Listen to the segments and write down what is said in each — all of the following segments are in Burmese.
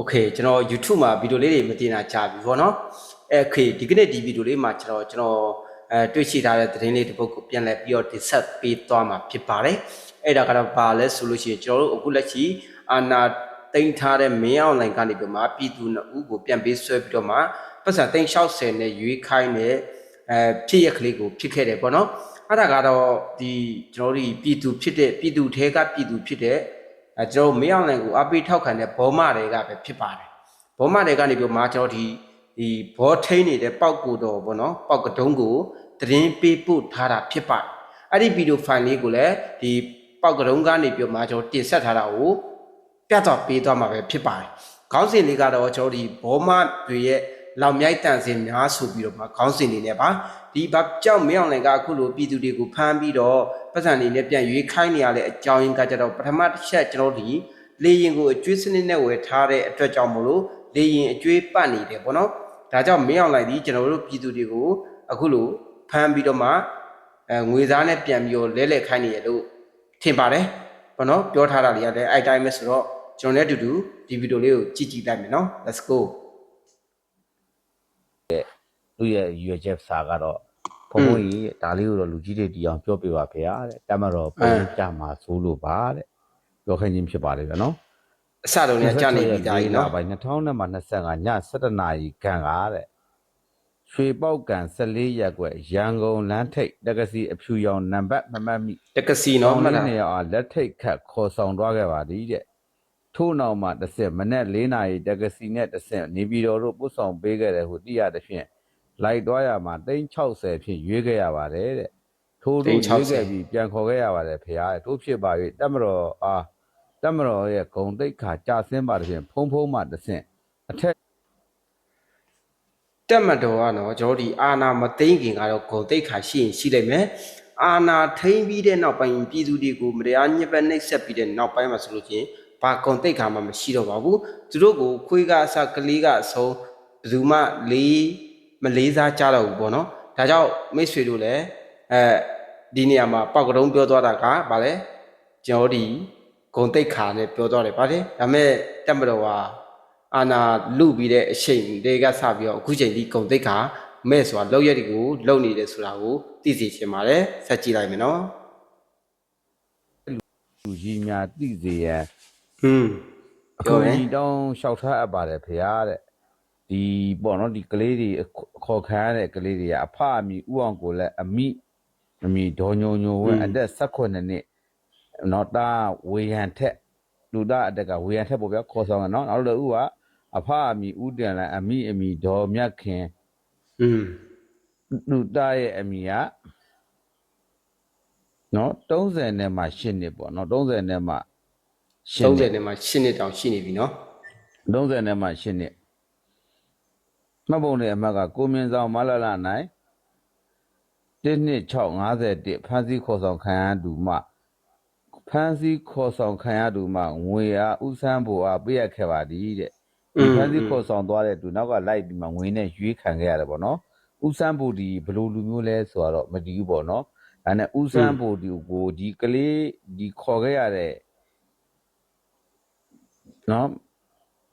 โอเคကျွန်တော် YouTube မှာဗီဒီယိုလေးတွေမတင်တာကြာပြီဗောနော်အဲခေဒီကနေ့ဒီဗီဒီယိုလေးမှာကျွန်တော်ကျွန်တော်အဲတွေ့ရှိထားတဲ့သတင်းလေးတစ်ပုဒ်ကိုပြန်လည်ပြီးတော့တင်ဆက်ပေးသွားမှာဖြစ်ပါတယ်အဲ့ဒါကတော့ဘာလဲဆိုလို့ရှိရင်ကျွန်တော်တို့အခုလက်ရှိအာနာတိန်ထားတဲ့မင်းအွန်လိုင်းကနေပြီးမှပြည်သူနှစ်ဦးကိုပြန်ပေးဆွဲပြီးတော့မှပတ်စံတိန်60နဲ့ရွေးခိုင်းတဲ့အဲဖြစ်ရက်ကလေးကိုဖြစ်ခဲ့တယ်ပေါ့နော်အဲ့ဒါကတော့ဒီကျွန်တော်တို့ဒီပြည်သူဖြစ်တဲ့ပြည်သူထဲကပြည်သူဖြစ်တဲ့ အဲကျွန်တော်တို့မင်းအောင်နိုင်ကိုအပိထောက်ခံတဲ့ဘောမတွေကပဲဖြစ်ပါတယ်ဘောမတွေကနေပြီးမှကျွန်တော်ဒီဒီဘောထိန်နေတဲ့ပောက်ကိုတော်ဘောနော်ပောက်ကတုံးကိုသတင်းပေးပို့ထားတာဖြစ်ပါတယ်အဲ့ဒီဗီဒီယိုဖိုင်လေးကိုလည်းဒီပောက်ကတုံးကနေပြီးမှကျွန်တော်တင်ဆက်ထားတာကိုပြတ်တော့ပေးသွားမှာပဲဖြစ်ပါတယ်ခေါင်းစဉ်လေးကတော့ကျွန်တော်ဒီဘောမတွေရဲ့ လောင်မြိုက်တန်စင်များဆိုပြီးတော့မှခေါင်းစဉ်လေးနဲ့ပါဒီဘာကြောင့်မင်းအောင်နိုင်ကအခုလိုပြည်သူတွေကိုဖမ်းပြီးတော့ပတ်စံနေနဲ့ပြန်ရွေးခိုင်းနေရတဲ့အကြောင်းရင်းကကြတော့ပထမတစ်ချက်ကျွန်တော်ဒီလေရင်ကိုအကျွေးစနစ်နဲ့ဝယ်ထားတဲ့အတွက်ကြောင့်မလို့လေရင်အကျွေးပတ်နေတယ်ပေါ့နော်ဒါကြောင့်မင်းအောင်လိုက်ဒီကျွန်တော်တို့ပြည်သူတွေကိုအခုလိုဖမ်းပြီးတော့မှအဲငွေသားနဲ့ပြန်ပြီးတော့လဲလှယ်ခိုင်းနေရလို့ထင်ပါတယ်ပေါ့နော်ပြောထားတာလေးရတယ်အဲ့တိုင်းပဲဆိုတော့ကျွန်တော်လည်းအတူတူဒီဗီဒီယိုလေးကိုကြည့်ကြည့်လိုက်မယ်နော် let's go သူ့ရဲ့ရွယ်ချက်စာကတော့ဘုံဘုံကြီးဒါလေးကိုတော့လူကြီးတွေတီအောင်ပြောပြပါဖေရတဲ့တမတော်ပုံကြမှာဆိုလို့ပါတဲ့ပြောခိုင်းခြင်းဖြစ်ပါတယ်ဗျနော်အစတုန်းကကြာနေပြီဒါကြီးနော်ပိုင်း2025ည17နာရီခန့်ကတဲ့ရွှေပေါက်ကန်14ရက်ကွယ်ရန်ကုန်လမ်းထိပ်တက္ကစီအဖြူရောင်နံပါတ်မမှတ်မိတက္ကစီနော်မှတ်တာနေရအောင်လက်ထိတ်ခတ်ခေါ်ဆောင်သွားခဲ့ပါသည်တဲ့ ထို့နောက်မှာတစ်ဆက်မနေ့၄နာရီတက္ကစီနဲ့တစ်ဆက်နေပြည်တော်တို့ပို့ဆောင်ပေးခဲ့တယ်ဟုသိရတဲ့ဖြင့်လိုက်သွားရမှာ360ဖြင့်ရွေးခဲ့ရပါတယ်တဲ့ထို့တို့ရွေးခဲ့ပြီးပြန်ခေါ်ခဲ့ရပါတယ်ဖေဟာတဲ့ထို့ဖြစ်ပါ၍တမတော်အားတမတော်ရဲ့ဂုံတိတ်ခါကြာဆင်းပါတဲ့ဖြင့်ဖုံဖုံမှတစ်ဆက်အထက်တက်မတော်ကနော်ကျွန်တော်ဒီအာနာမသိမ့်ခင်ကတော့ဂုံတိတ်ခါရှိရင်ရှိလိုက်မယ်အာနာထိမ့်ပြီးတဲ့နောက်ပိုင်းပြည်သူတွေကိုမတရားညစ်ပတ်နှိပ်စက်ပြီးတဲ့နောက်ပိုင်းမှာဆိုလို့ချင်း ဘာဂုံတိတ်ခါမှမရှိတော့ပါဘူးသူတို့ကိုခွေးကအစကလေးကအဆုံးဘယ်သူမှလေးမလေးစားကြတော့ဘူးပေါ့နော်ဒါကြောင့်မိတ်ဆွေတို့လည်းအဲဒီနေရာမှာပောက်ကတုံးပြောသွားတာကဗာလဲကျွန်တော်ဒီဂုံတိတ်ခါနဲ့ပြောသွားတယ်ဗာလေဒါမဲ့တက်မတော်ကအာနာလူပြီးတဲ့အချိန်တွေကစပြီးတော့အခုချိန်ဒီဂုံတိတ်ခါမဲ့ဆိုတာလောက်ရက်တွေကိုလုံနေတယ်ဆိုတာကိုသိစေချင်ပါတယ်ဆက်ကြည့်လိုက်မယ်နော်လူကြီးများသိစေရန် ဟွန်းအပြောကူမယ်ကြီးတောင်းလျှောက်ထားအပ်ပါတယ်ဖေဟာတဲ့ဒီပေါ့နော်ဒီကလေးတွေအခေါ်ခံရတဲ့ကလေးတွေကအဖအမိဥအောင်ကိုလည်းအမိအမိဒေါ်ညုံညုံဝဲအသက်18နှစ်နော်တာဝေယံထက်လူသားအတက်ကဝေယံထက်ပေါ့ဗျာခေါ်ဆောင်ရနော်နောက်တော့ဥကအဖအမိဥတန်လည်းအမိအမိဒေါ်မြတ်ခင်ဟွန်းလူသားရဲ့အမိကနော်30နဲ့မှ8နှစ်ပေါ့နော်30နဲ့မှ8 30နှစ်နဲ့မှ10နှစ်တောင်ရှိနေပြီနော်30နဲ့မှ8နှစ်မှတ်ပုံနဲ့အမှတ်ကကိုမြင့်ဆောင်မလလနိုင်12651ဖန်စီခေါ်ဆောင်ခံရသူမှဖန်စီခေါ်ဆောင်ခံရသူမှငွေအားဥဆန်းဖို့အားပေးရခဲ့ပါသည်တဲ့ဒီဖန်စီခေါ်ဆောင်သွားတဲ့သူနောက်ကလိုက်ပြီးမှငွေနဲ့ရွေးခံခဲ့ရတယ်ပေါ့နော်ဥဆန်းဖို့ဒီဘယ်လိုလူမျိုးလဲဆိုတော့မတည်ဘူးပေါ့နော်ဒါနဲ့ဥဆန်းဖို့ဒီကိုဒီကလေးဒီခေါ်ခဲ့ရတဲ့ နော်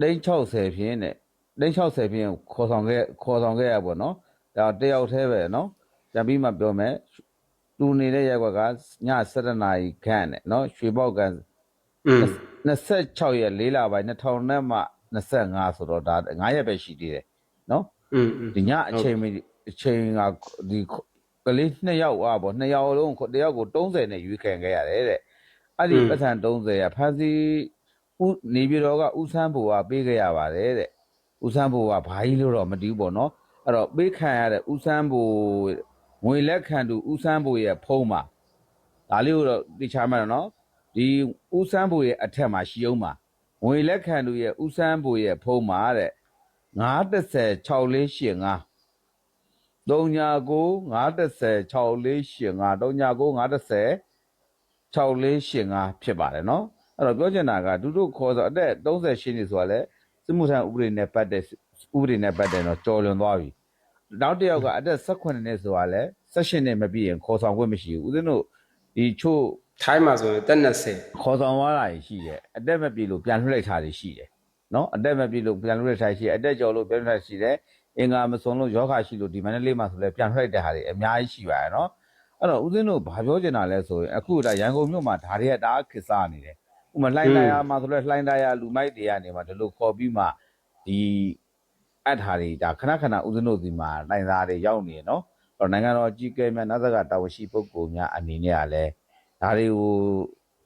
တိန်း60ဖြင့်တဲ့တိန်း60ဖြင့်ခေါ်ဆောင်ခဲ့ခေါ်ဆောင်ခဲ့ရပေါ့နော်ဒါတယောက်တည်းပဲနော်ပြန်ပြီးမှပြောမယ်သူနေတဲ့ရက်ကွက်ကည7နာရီခန့်နဲ့နော်ရွှေပေါက်ကန်26ရက်4လပိုင်း2000နဲ့မှ25ဆိုတော့ဒါ9ရက်ပဲရှိသေးတယ်နော်ဒီညအချိန်မီအချိန်ကဒီကလေး2ယောက်อ่ะဗော2ယောက်လုံးတယောက်ကို30နဲ့ရွေးခံခဲ့ရတယ်တဲ့အဲ့ဒီပတ်စံ30ရဖန်စီ ဥနေပြည်တော်ကဥဆန်းဘူကပေးခဲ့ရပါတယ်တဲ့ဥဆန်းဘူကဘာကြီးလို့တော့မတည်ဘူးပေါ့နော်အဲ့တော့ပေးခံရတဲ့ဥဆန်းဘူငွေလက်ခံသူဥဆန်းဘူရဲ့ဖုံးမှာဒါလေးကိုတော့သိချမှန်းတော့နော်ဒီဥဆန်းဘူရဲ့အထက်မှာရှိအောင်မှာငွေလက်ခံသူရဲ့ဥဆန်းဘူရဲ့ဖုံးမှာတဲ့930 6485 399530 6485 399530 6485ဖြစ်ပါတယ်နော် အဲ့တော့ပြောချင်တာကသူတို့ခေါ်ဆိုအသက်38နှစ်ဆိုတာလဲစစ်မှုထမ်းဥပဒေနဲ့ပတ်တဲ့ဥပဒေနဲ့ပတ်တဲ့တော့ကြော်လွန်သွားပြီနောက်တစ်ယောက်ကအသက်18နှစ်ဆိုတာလဲ18နှစ်မပြည့်ရင်ခေါ်ဆောင်ခွင့်မရှိဘူးဦးဇင်းတို့ဒီချို့ထိုင်းမှာဆိုရင်တက်20ခေါ်ဆောင်သွားတာရှိတယ်အသက်မပြည့်လို့ပြန်လွှတ်လိုက်တာတွေရှိတယ်နော်အတက်မပြည့်လို့ပြန်လို့ရထိုင်ရှိတယ်အတက်ကျော်လို့ပြန်လို့ထိုင်ရှိတယ်အင်္ဂါမစွန်လို့ယောဂရှိလို့ဒီမန္တလေးမှာဆိုလဲပြန်ထွက်တဲ့ဟာတွေအများကြီးရှိပါတယ်နော်အဲ့တော့ဦးဇင်းတို့ဘာပြောချင်တာလဲဆိုရင်အခုဒါရန်ကုန်မြို့မှာဒါတွေကတအားခစ်စားနေတယ် ဥပမာလှိုင်းတရာမှာဆိုလဲလှိုင်းတရာလူမိုက်တွေကနေမှဒီလိုခေါ်ပြီးမှဒီအပ်ဟာတွေဒါခဏခဏဦးဇင်းတို့ဒီမှာလှိုင်းသားတွေရောက်နေရနော်အဲ့တော့နိုင်ငံတော်အကြီးအကဲများနောက်သက်ကတာဝန်ရှိပုဂ္ဂိုလ်များအနေနဲ့ကလည်းဒါတွေကို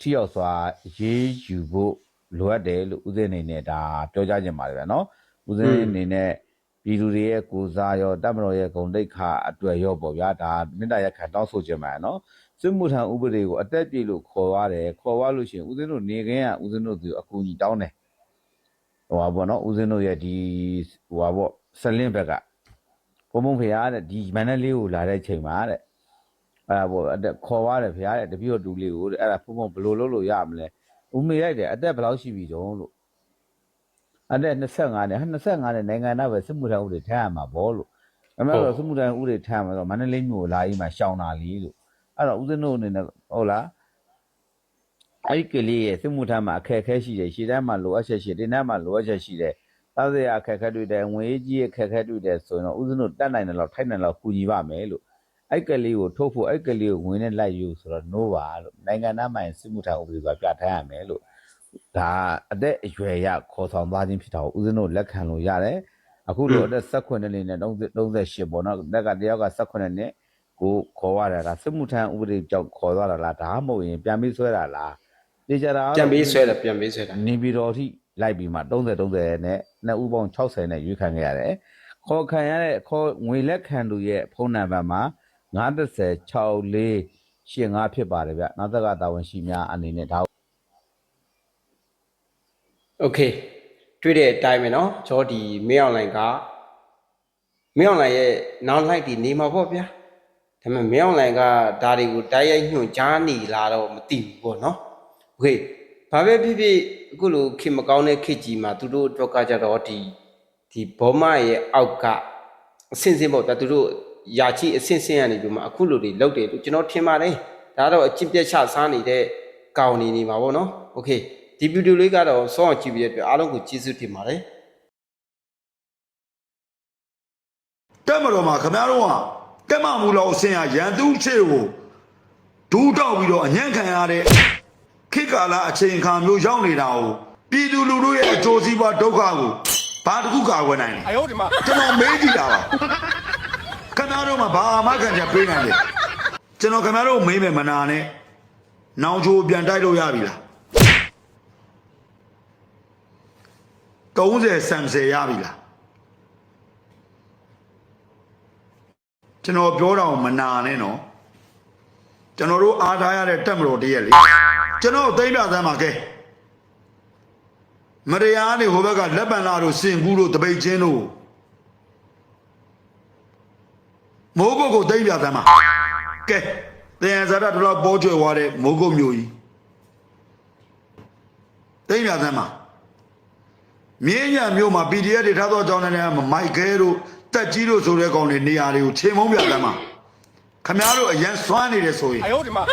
ထိရောက်စွာရေးယူဖို့လိုအပ်တယ်လို့ဦးဇင်းအနေနဲ့ဒါပြောကြားချင်ပါတယ်ဗျာနော်ဦးဇင်းအနေနဲ့ပြည်သူတွေရဲ့ကိုယ်စားရောတပ်မတော်ရဲ့ဂုဏ်တိတ်ခါအတွက်ရောပေါ့ဗျာဒါမေတ္တာရက်ခံတောင်းဆိုချင်ပါတယ်နော် စစ်မှုထမ်းဥပဒေကိုအတက်ပြည့်လို့ခေါ်ရတယ်ခေါ်သွားလို့ရှိရင်ဦးဇင်းတို့နေခင်းကဦးဇင်းတို့သူအကူကြီးတောင်းတယ်ဟိုပါဘောနော်ဦးဇင်းတို့ရဲ့ဒီဟိုပါဘောဆလင်းဘက်ကဘုံဘုံဖေရတဲ့ဒီမန္တလေးကိုလာတဲ့ချိန်မှာတဲ့အဲ့ဒါဘောအတက်ခေါ်သွားတယ်ဖေရတဲ့တပြည့်တူလေးကိုတဲ့အဲ့ဒါဘုံဘုံဘယ်လိုလုပ်လို့ရမလဲဦးမေလိုက်တယ်အတက်ဘယ်လောက်ရှိပြီတုံးလို့အတက်25နဲ့ဟာ25နဲ့နိုင်ငံသားပဲစစ်မှုထမ်းဥပဒေထမ်းရမှာဘောလို့အမေကတော့စစ်မှုထမ်းဥပဒေထမ်းမှာတော့မန္တလေးမြို့ကိုလာပြီးမှရှောင်တာလीလို့ အဲ့တော့ဦးဇင်းတို့အနေနဲ့ဟုတ်လားအဲ့ဒီကလေးရဲ့စစ်မှုထမ်းမှာအခက်အခဲရှိတယ်ရှေ့တန်းမှာလိုအပ်ချက်ရှိတယ်တင်းတန်းမှာလိုအပ်ချက်ရှိတယ်သားစရာအခက်အခဲတွေ့တယ်ငွေကြီးရဲ့အခက်အခဲတွေ့တယ်ဆိုရင်တော့ဦးဇင်းတို့တတ်နိုင်တယ်လို့ထိုက်နိုင်တယ်လို့ကူညီပါမယ်လို့အဲ့ကလေးကိုထုတ်ဖို့အဲ့ကလေးကိုငွေနဲ့လိုက်ယူဆိုတော့ no ပါလို့နိုင်ငံသားမှရင်စစ်မှုထမ်းဥပဒေကပြဋ္ဌာန်းရမယ်လို့ဒါအသက်အရွယ်ရခေါ်ဆောင်သွားခြင်းဖြစ်တာကိုဦးဇင်းတို့လက်ခံလို့ရတယ်အခုလိုအသက်18နှစ်နဲ့38ပေါ့နော်တက်ကတယောက်က18နှစ် ကိုခေါ်ရတာလားစစ်မှုထမ်းဥပဒေကြောင့်ခေါ်သွားတာလားဒါမှမဟုတ်ရင်ပြန်ပြီးဆွဲတာလားတေချာတာ ပြန်ပေးဆွဲတယ်ပြန်ပေးဆွဲတာ နေပြည်တော်ထိလိုက်ပြီးမှ30 30နဲ့နှစ်ဦးပေါင်း60နဲ့ရွေးခံခဲ့ရတယ်ခေါ်ခံရတဲ့ခေါ်ငွေလက်ခံသူရဲ့ဖုန်းနံပါတ်မှာ936 84ဖြစ်ပါတယ်ဗျနောက်သက်ကတာဝန်ရှိများအနေနဲ့ဒါ โอเคတွေ့တဲ့အတိုင်းပဲเนาะဂျောဒီမင်းအောင်လိုင်ကမင်းအောင်လိုင်ရဲ့နောက်လိုက်ဒီနေမှာပေါ့ဗျာ ဒါပေမဲ့မင်းအောင်လိုင်ကဒါတွေကိုတိုက်ရိုက်ညွှန်ကြားနေလာတော့မသိဘူးပေါ့เนาะโอเคဘာပဲဖြစ်ဖြစ်အခုလိုခင်မကောင်းတဲ့ခေတ်ကြီးမှာသူတို့အတွက်ကကြတော့ဒီဒီဘောမရဲ့အောက်ကအဆင့်ဆင့်ပေါ့ဗျာသူတို့ယာချိအဆင့်ဆင့်ကနေပြီးမှအခုလိုတွေလောက်တယ်လို့ကျွန်တော်ထင်ပါတယ်ဒါတော့အကျင့်ပြတ်ချစားနေတဲ့ကောင်နေနေမှာပေါ့เนาะโอเค ဒီဗီဒီယိုလေးကတော့စောင့်ကြည့်ပြီးတဲ့အတွက်အားလုံးကိုကျေးဇူးတင်ပါတယ် တက်မတော်မှာခမရတော့က တက်မမူလောင်ဆင်ဟာရန်သူချေကိုဒူးတောက်ပြီးတော့အညံ့ခံရတဲ့ခေတ်ကာလအချိန်အခါမျိုးရောက်နေတာကိုပြည်သူလူထုရဲ့အကျိုးစီးပွားဒုက္ခကိုဘာတစ်ခုကာဝယ်နိုင်လဲအယောဒီမှာကျွန်တော်မေးကြည့်တာပါခဏတော့မှဘာမှခံချက်ပေးနိုင်တယ်ကျွန်တော်ခဏတော့မေးမယ်မနာနဲ့နောင်ချိုပြန်တိုက်လို့ရပြီလား30 30ရပြီလား ကျွန်တော်ပြောတာကိုမနာနဲ့နော်ကျွန်တော်တို့အားထားရတဲ့တက်မတော်တည်းရဲ့လေကျွန်တော်သိမ့်ပြသမ်းပါကဲမတရားနေဟိုဘက်ကလက်ပံလာတို့စင်ကူးတို့တပိတ်ချင်းတို့မိုးကုတ်ကိုသိမ့်ပြသမ်းပါကဲတရားစားတာတော့ပေါ်ကျွယ်သွားတဲ့မိုးကုတ်မျိုးကြီးသိမ့်ပြသမ်းပါမြင်းညာမျိုးမှာ PDF တွေထားတော့ကြောင်းနေတဲ့မိုက်ခဲတို့ တက်ကြီးတို့ဆိုတဲ့ကောင်တွေနေရာတွေကိုချိန်မုံပြတမ်းမှာခမားတို့အရန်စွမ်းနေတယ်ဆိုရင်အဲ့ဟုတ်ဒီမှာ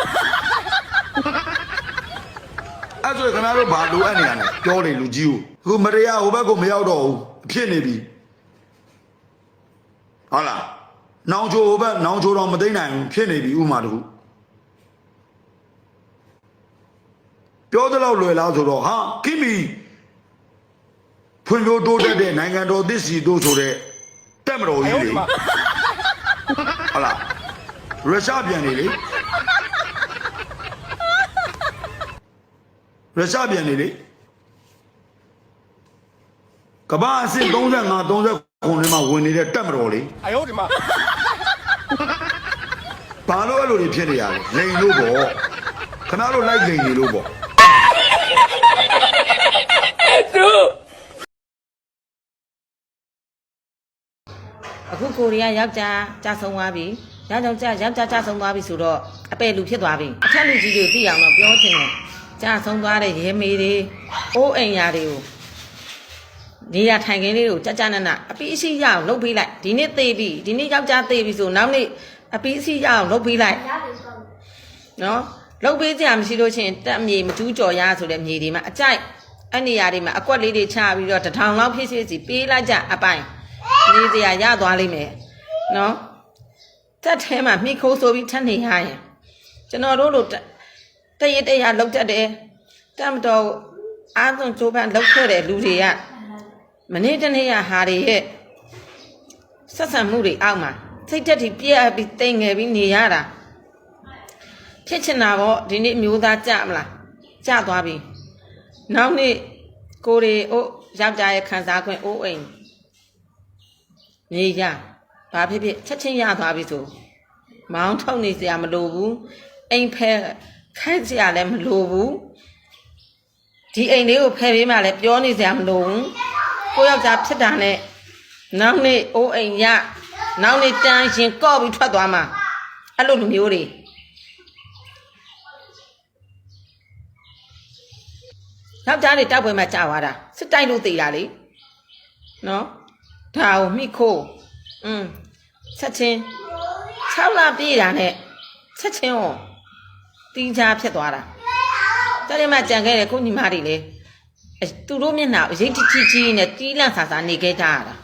အဲ့ဆိုခင်ဗျားတို့ဘာလိုအပ်နေရလဲပြောတယ်လူကြီးကိုအခုမတရားဟိုဘက်ကိုမရောက်တော့ဘူးအဖြစ်နေပြီဟုတ်လားနောင်ချိုဟိုဘက်နောင်ချိုတော့မသိနိုင်ဘူးဖြစ်နေပြီဥမာတခုပြောသလောက်လွယ်လားဆိုတော့ဟာခင်ဗျဖွံ့ဖြိုးတိုးတက်တဲ့နိုင်ငံတော်သစ်စီတို့ဆိုတဲ့ မတော်ကြီးလေဟုတ်လားရုရှားပြန်နေလေရုရှားပြန်နေလေကဘာအစ်35 30ခုနှစ်မှာဝင်နေတဲ့တက်မတော်လေအယောဒီမှာဘာလို့အဲ့လိုတွေဖြစ်နေရလဲလိန်လို့ပေါ့ခဏလို့လိုက်လိန်နေလို့ပေါ့သူ အခုကိုရီးယားယောက်ျားကြာဆုံးသွားပြီ။ဒါကြောင့်ကြာယောက်ျားကြာဆုံးသွားပြီဆိုတော့အပယ်လူဖြစ်သွားပြီ။အထက်လူကြီးတွေသိအောင်တော့ပြောချင်တယ်။ကြာဆုံးသွားတဲ့ရဲမေတွေအိုးအိမ်ယာတွေကိုနေရထိုင်ခင်းလေးကိုကြကြနနအပီးအစီရအောင်လုပ်ပေးလိုက်။ဒီနေ့သေးပြီဒီနေ့ယောက်ျားသေးပြီဆိုနောက်နေ့အပီးအစီရအောင်လုပ်ပေးလိုက်။နော်လုပ်ပေးကြမရှိလို့ချင်းတက်မြေမကျူးကြော်ရဆိုတဲ့မြေတွေမှာအကြိုက်အဲ့နေရာတွေမှာအကွက်လေးတွေချပြီးတော့တစ်ထောင်လောက်ဖြစ်ဖြစ်စီပေးလိုက်ကြအပိုင် နေစရာရသွားလိမ့်မယ်နော်တက်ထဲမှာမိခိုးဆိုပြီးထပ်နေရရင်ကျွန်တော်တို့လိုတတရတရလောက်တတ်တယ်တမတော်အားသွန်ကြိုးပမ်းလောက်ခဲ့တဲ့လူတွေကမနေ့တနေ့ရဟာတွေရဲ့ဆက်ဆံမှုတွေအောက်မှာစိတ်တက်တီပြက်ပြီးတိမ်ငယ်ပြီးနေရတာဖြစ်ချင်တာပေါ့ဒီနေ့မျိုးသားကြမလားကြသွားပြီနောက်နေ့ကိုရီအိုးယောက်ျားရဲ့ခံစားခွင့်အိုးအိမ် နေရဘာဖြစ်ဖြစ်ချက်ချင်းရသွားပြီဆိုမောင်းထုတ်နေစရာမလိုဘူးအိမ်ဖဲခိုက်စရာလည်းမလိုဘူးဒီအိမ်လေးကိုဖယ်ပေးမှလည်းပြောနေစရာမလိုဘူးကိုယောက်ျားဖြစ်တာနဲ့နောက်နေ့အိုးအိမ်ရနောက်နေ့တန်းရင်ကော့ပြီးထွက်သွားမှာအဲ့လိုလူမျိုးတွေယောက်ျားတွေတောက်ပွဲမှာကြာသွားတာစစ်တိုက်လို့သေးတာလေနော် ဒါကိုမိခိုးอืมဆက်ချင်း6လပြည့်တာနဲ့ဆက်ချင်းဟောတင်းချာဖြစ်သွားတာတနေ့မှကြံခဲ့တယ်ခုညီမတွေလေအဲသူတို့မျက်နှာကိုအရေးကြီးကြီးနဲ့တီးလန့်ဆာဆာနေခဲ့ကြရတာ